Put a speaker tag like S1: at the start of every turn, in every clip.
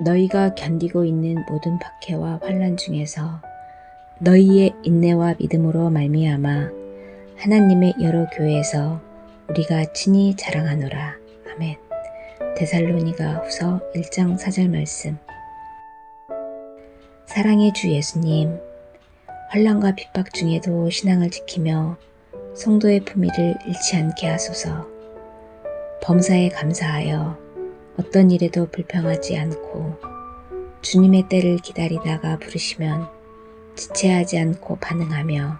S1: 너희가 견디고 있는 모든 박해와 환란 중에서 너희의 인내와 믿음으로 말미암아 하나님의 여러 교회에서 우리가 친히 자랑하노라. 아멘. 데살로니가 후서 1장 4절 말씀. 사랑의 주 예수님, 환란과 핍박 중에도 신앙을 지키며 성도의 품위를 잃지 않게 하소서. 범사에 감사하여 어떤 일에도 불평하지 않고 주님의 때를 기다리다가 부르시면 지체하지 않고 반응하며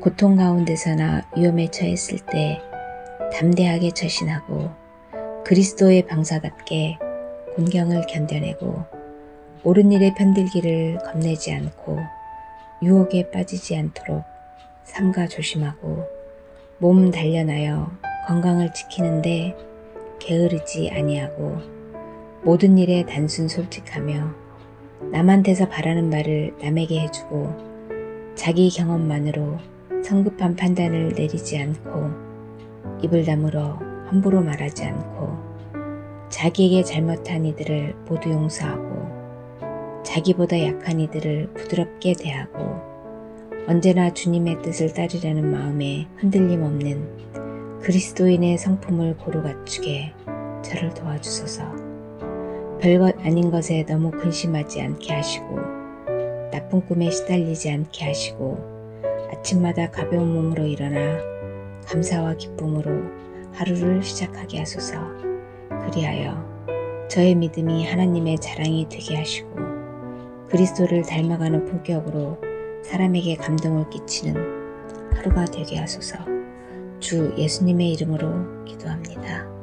S1: 고통 가운데서나 위험에 처했을 때 담대하게 처신하고 그리스도의 방사답게 곤경을 견뎌내고 옳은 일에 편들기를 겁내지 않고 유혹에 빠지지 않도록 삼가 조심하고 몸 단련하여 건강을 지키는데 게으르지 아니하고 모든 일에 단순 솔직하며 남한테서 바라는 말을 남에게 해주고 자기 경험만으로 성급한 판단을 내리지 않고 입을 다물어 함부로 말하지 않고 자기에게 잘못한 이들을 모두 용서하고 자기보다 약한 이들을 부드럽게 대하고 언제나 주님의 뜻을 따르려는 마음에 흔들림 없는 그리스도인의 성품을 고루 갖추게 저를 도와주소서. 별것 아닌 것에 너무 근심하지 않게 하시고 나쁜 꿈에 시달리지 않게 하시고 아침마다 가벼운 몸으로 일어나 감사와 기쁨으로 하루를 시작하게 하소서. 그리하여 저의 믿음이 하나님의 자랑이 되게 하시고 그리스도를 닮아가는 품격으로 사람에게 감동을 끼치는 하루가 되게 하소서. 주 예수님의 이름으로 기도합니다.